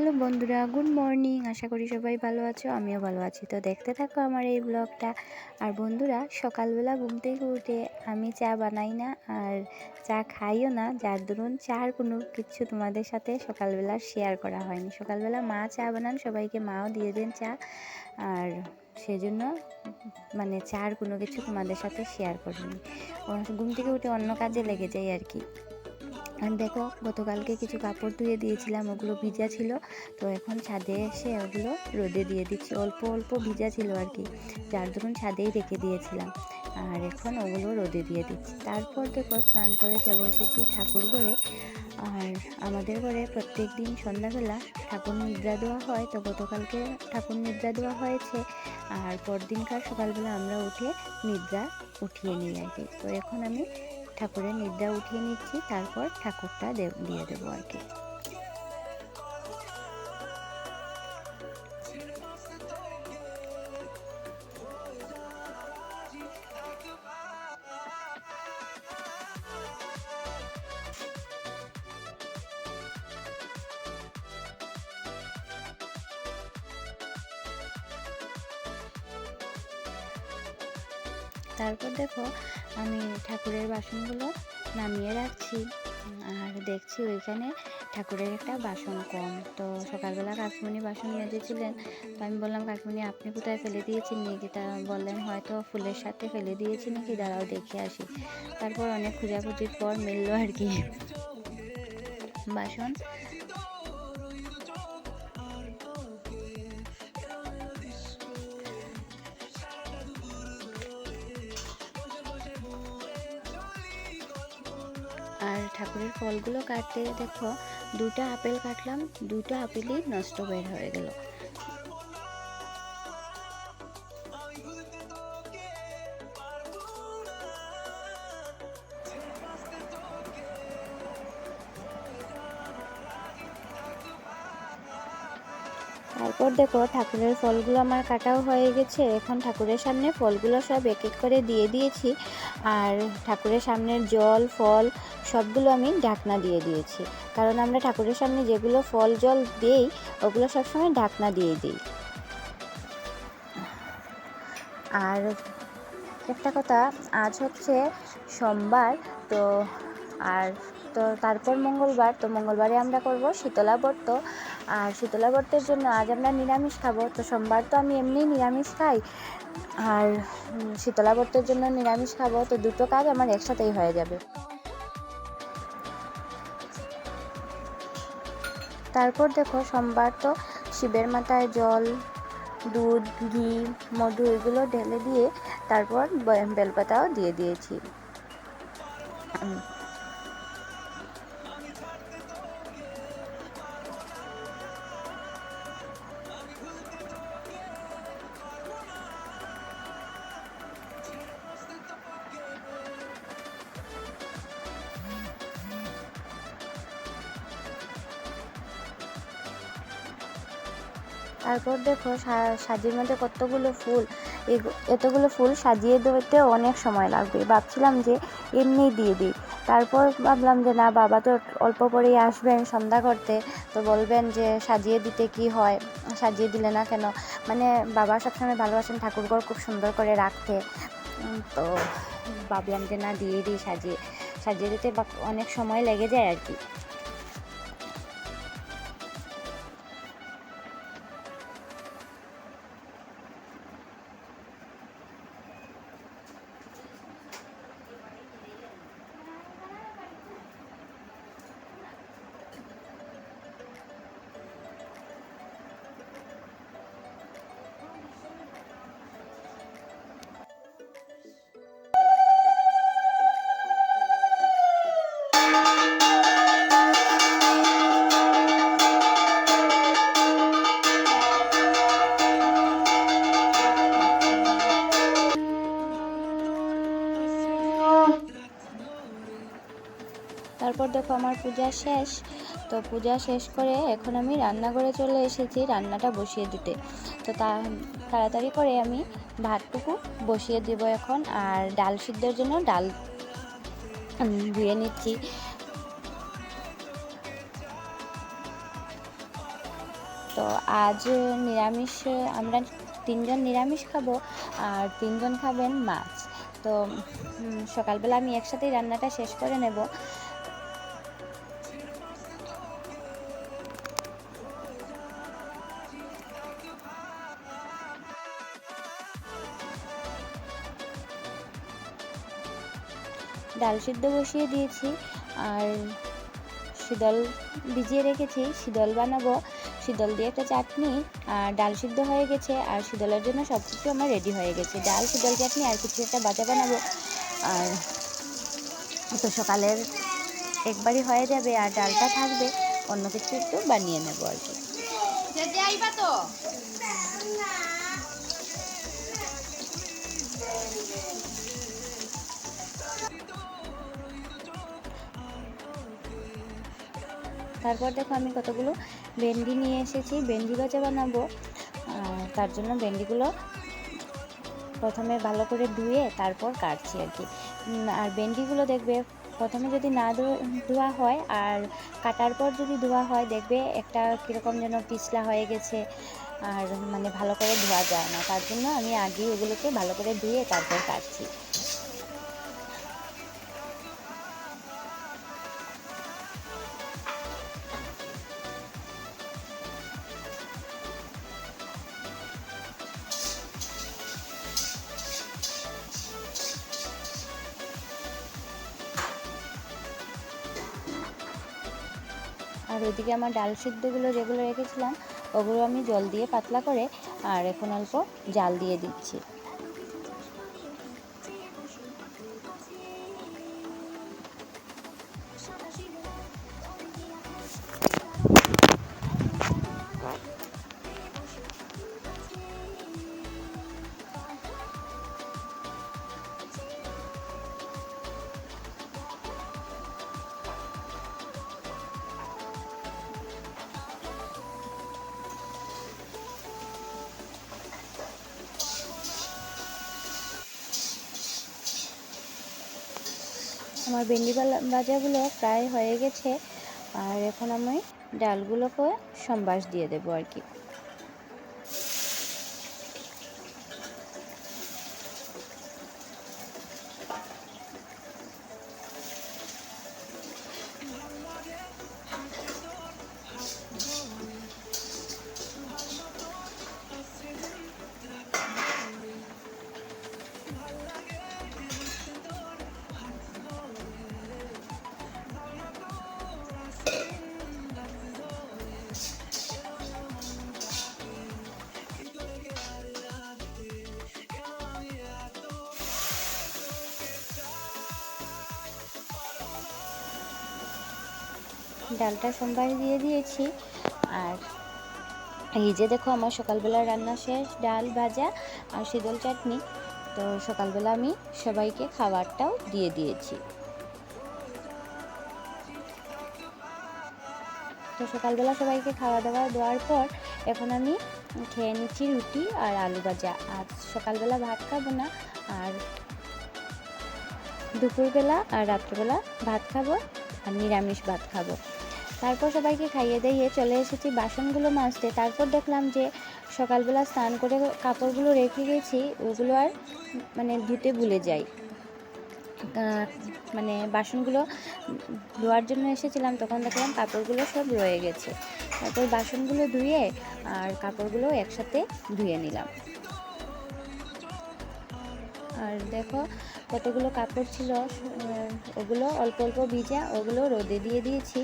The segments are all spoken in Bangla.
হ্যালো বন্ধুরা, গুড মর্নিং। আশা করি সবাই ভালো আছো, আমিও ভালো আছি। তো দেখতে থাকো আমার এই ব্লগটা। আর বন্ধুরা, সকালবেলা ঘুম থেকে উঠে আমি চা বানাই না আর চা খাইও না, যার দরুন চার কোনো কিছু তোমাদের সাথে সকালবেলা শেয়ার করা হয়নি। সকালবেলা মা চা বানান, সবাইকে মাও দিয়ে দেন চা। আর সেজন্য মানে চার কোনো কিছু তোমাদের সাথে শেয়ার করিনি। ঘুম থেকে উঠে অন্য কাজে লেগে যাই আর কি। দেখো, গতকালকে কিছু কাপড় ধুয়ে দিয়েছিলাম, ওগুলো ভিজা ছিল। তো এখন ছাদে এসে ওগুলো রোদে দিয়ে দিচ্ছি। অল্প অল্প ভিজা ছিল আর কি, যার ধরুন ছাদেই রেখে দিয়েছিলাম। আর এখন ওগুলো রোদে দিয়ে দিচ্ছি। তারপর দেখো, স্নান করে চলে এসেছি ঠাকুর ঘরে। আর আমাদের ঘরে প্রত্যেক দিন সন্ধ্যাবেলা ঠাকুর নিদ্রা দেওয়া হয়। তো গতকালকে ঠাকুর নিদ্রা দেওয়া হয়েছে। আর পরদিনকার সকালবেলা আমরা উঠে নিদ্রা উঠিয়ে নিই আর কি। তো এখন আমি ঠাকুরের নিদ্রা উঠিয়ে নিচ্ছি তারপর ঠাকুরটা দিয়ে দেবো আর কি। তারপর দেখো আমি ঠাকুরের বাসনগুলো নামিয়ে রাখছি। আর দেখছি ওইখানে ঠাকুরের একটা বাসন কম। তো সকালবেলা কাকিমণি বাসন মেজেছিলেন। তো আমি বললাম, কাকিমণি, আপনি কোথায় ফেলে দিয়েছেন? নাকি তা বললেন, হয়তো ফুলের সাথে ফেলে দিয়েছি নাকি? দাঁড়াও, দেখে আসি। তারপর অনেক খোঁজাখুঁজির পর মিললো আর কি। বাসন ঠাকুরের ফলগুলো কাটতে দেখো, দুটা আপেল কাটলাম, দুটো আপেলই নষ্ট বের হয়ে গেল। তারপর দেখো, ঠাকুরের ফলগুলো আমার কাটাও হয়ে গেছে। এখন ঠাকুরের সামনে ফলগুলো সব এক এক করে দিয়ে দিয়েছি। আর ঠাকুরের সামনের জল, ফল সবগুলো আমি ঢাকনা দিয়ে দিয়েছি। কারণ আমরা ঠাকুরের সামনে যেগুলো ফল, জল দিই, ওগুলো সবসময় ঢাকনা দিয়ে দিই। আর একটা কথা, আজ হচ্ছে সোমবার, তো আর তো তারপর মঙ্গলবার, তো মঙ্গলবারে আমরা করব শীতলা ব্রত। আর শীতলা ব্রতের জন্য আজ আমরা নিরামিষ খাব, তো সোমবার তো আমি এমনিই নিরামিষ খাই। আর শীতলা ব্রতের জন্য নিরামিষ খাব, তো দুটো কাজ আমার একসাথেই হয়ে যাবে। তারপর দেখো সোমবার তো শিবের মাথায় জল, দুধ, ঘি, মধু এগুলো ঢেলে দিয়ে তারপর বেলপাতাও দিয়ে দিয়েছি। তারপর দেখো সাজির মধ্যে কতগুলো ফুল এতগুলো ফুল সাজিয়ে দেওয়াতে অনেক সময় লাগবে। ভাবছিলাম যে এমনি দিয়ে দিই। তারপর ভাবলাম যে না, বাবা তো অল্প পরেই আসবেন সন্ধ্যা করতে, তো বলবেন যে সাজিয়ে দিতে কি হয়? সাজিয়ে দিলে না কেন? মানে বাবা সবসময় ভালোবাসেন ঠাকুরঘর খুব সুন্দর করে রাখতে। তো ভাবলাম যে না, দিয়ে দিই সাজিয়ে। সাজিয়ে দিতে অনেক সময় লেগে যায় আর কি। দেখো আমার পূজা শেষ। তো পূজা শেষ করে এখন আমি রান্নাঘরে চলে এসেছি রান্নাটা বসিয়ে দিতে। তো তা, তাড়াতাড়ি করে আমি ভাতটুকু বসিয়ে দেবো এখন আর ডাল সিদ্ধের জন্য ডাল ধুয়ে নিচ্ছি। তো আজ নিরামিষ, আমরা তিনজন নিরামিষ খাব আর তিনজন খাবেন মাছ। তো সকালবেলা আমি একসাথেই রান্নাটা শেষ করে নেব। ডাল সিদ্ধ বসিয়ে দিয়েছি আর শীতল ভিজিয়ে রেখেছি, শীতল বানাবো। শীতল দিয়ে একটা চাটনি আর ডাল সিদ্ধ হয়ে গেছে আর শীতলের জন্য সব কিছু আমার রেডি হয়ে গেছে। ডাল, শীতল চাটনি আর কিছু একটা বাজা বানাবো। আর তো সকালের একবারই হয়ে যাবে আর ডালটা থাকবে, অন্য কিছু একটু বানিয়ে নেব আর কি। তারপর দেখো আমি কতগুলো ভেন্ডি নিয়ে এসেছি। ভেন্ডি ভাজা বানাবো। তার জন্য ভেন্ডিগুলো প্রথমে ভালো করে ধুয়ে তারপর কাটছি আর কি। আর ভেন্ডিগুলো দেখবে প্রথমে যদি না ধোয়া হয় আর কাটার পর যদি ধোয়া হয়, দেখবে একটা কীরকম যেন পিছলা হয়ে গেছে আর মানে ভালো করে ধোয়া যায় না। তার জন্য আমি আগে ওগুলোকে ভালো করে ধুয়ে তারপর কাটছি। আর ওইদিকে আমার ডাল সিদ্ধগুলো যেগুলো রেখেছিলাম, ওগুলো আমি জল দিয়ে পাতলা করে আর এখন অল্প জাল দিয়ে দিচ্ছি। আমার ভেন্ডি ভাজাগুলো প্রায় হয়ে গেছে। আর এখন আমি ডালগুলোকে সম্বাস দিয়ে দেবো আর কি। ডালটা সোমবার দিয়ে দিয়েছি। আর এই যে দেখো আমার সকালবেলা রান্না শেষ, ডাল ভাজা আর শীতল চাটনি। তো সকালবেলা আমি সবাইকে খাবারটাও দিয়ে দিয়েছি। তো সকালবেলা সবাইকে খাওয়া দাওয়া দেওয়ার পর এখন আমি খেয়ে নিচ্ছি রুটি আর আলু ভাজা। আর সকালবেলা ভাত খাব না, আর দুপুরবেলা আর রাত্রেবেলা ভাত খাব আর নিরামিষ ভাত খাব। তারপর সবাইকে খাইয়ে দাইয়ে চলে এসেছি বাসনগুলো মাজতে। তারপর দেখলাম যে সকালবেলা স্নান করে কাপড়গুলো রেখে গেছি, ওগুলো আর মানে ধুতে ভুলে যাই। মানে বাসনগুলো ধোয়ার জন্য এসেছিলাম, তখন দেখলাম কাপড়গুলো সব রয়ে গেছে। তারপর বাসনগুলো ধুয়ে আর কাপড়গুলো একসাথে ধুয়ে নিলাম। আর দেখো কতগুলো কাপড় ছিল ওগুলো অল্প অল্প ভিজা, ওগুলো রোদে দিয়ে দিয়েছি।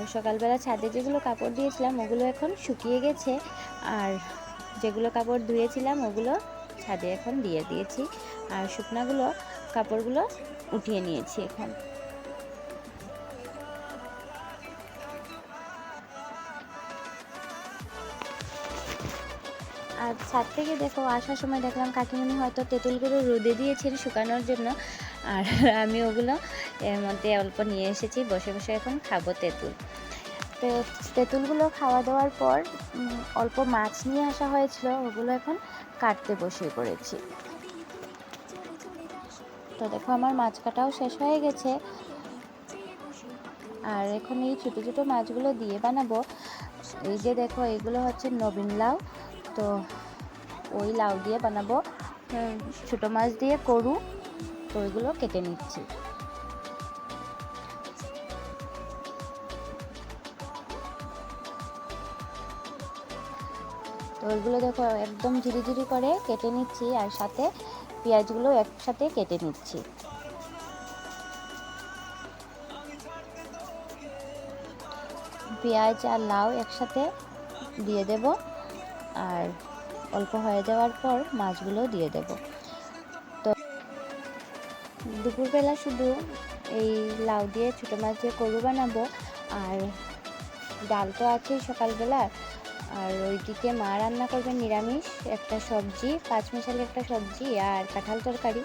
আর সকালবেলা ছাদে যেগুলো কাপড় দিয়েছিলাম, ওগুলো এখন শুকিয়ে গেছে। আর যেগুলো কাপড় ধুয়েছিলাম, ওগুলো ছাদে এখন দিয়ে দিয়েছি। আর শুকনাগুলো, কাপড়গুলো উঠিয়ে নিয়েছি এখন। আর ছাদ থেকে দেখো, আসার সময় দেখলাম কাকিমণি হয়তো তেঁতুলগুলো রোদে দিয়েছেন শুকানোর জন্য। আর আমি ওগুলো এর মধ্যে অল্প নিয়ে এসেছি, বসে বসে এখন খাব তেঁতুল। তেঁতুলগুলো খাওয়া দাওয়ার পর অল্প মাছ নিয়ে আসা হয়েছিল ওগুলো এখন কাটতে বসে পড়েছি। তো দেখো আমার মাছ কাটাও শেষ হয়ে গেছে। আর এখন এই ছোটো ছোটো মাছগুলো দিয়ে বানাবো। এই যে দেখো এগুলো হচ্ছে নবীন লাউ। তো ওই লাউ দিয়ে বানাবো। ছোটো মাছ দিয়ে করু তো ওইগুলো কেটে নিচ্ছি। তো ওইগুলো দেখো একদম ঝিরি ঝিরি করে কেটে নিচ্ছি আর সাথে পেঁয়াজগুলো একসাথে কেটে নিচ্ছি। পেঁয়াজ আর লাউ একসাথে দিয়ে দেব আর অল্প হয়ে যাওয়ার পর মাছগুলো দিয়ে দেব। তো দুপুরবেলা শুধু এই লাউ দিয়ে ছোটো মাছ দিয়ে করু বানাবো আর ডাল তো আছেই সকালবেলা আর ওইদিকে মা রান্না করবে নিরামিষ, একটা সবজি, পাঁচ মিশালি একটা সবজি আর কাঁঠাল তরকারি।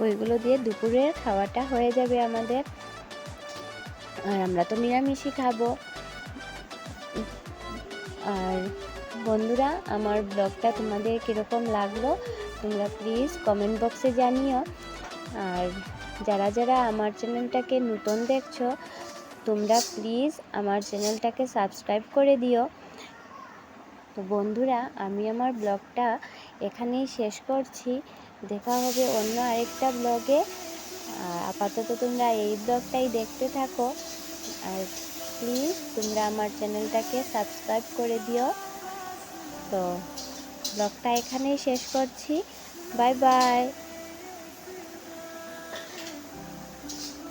ওইগুলো দিয়ে দুপুরের খাওয়াটা হয়ে যাবে আমাদের। আর আমরা তো নিরামিষই খাব। আর বন্ধুরা, আমার ব্লগটা তোমাদের কীরকম লাগল তোমরা প্লিজ কমেন্ট বক্সে জানিও। আর যারা যারা আমার চ্যানেলটাকে নতুন দেখছ, তোমরা প্লিজ আমার চ্যানেলটাকে সাবস্ক্রাইব করে দিও। তো বন্ধুরা, আমি আমার ব্লগটা এখানেই শেষ করছি। দেখা হবে অন্য আরেকটা ব্লগে। আপাতত তোমরা এই ব্লগটাই দেখতে থাকো। আর প্লিজ তোমরা আমার চ্যানেলটাকে সাবস্ক্রাইব করে দিও। তো ব্লগটা এখানেই শেষ করছি। Bye bye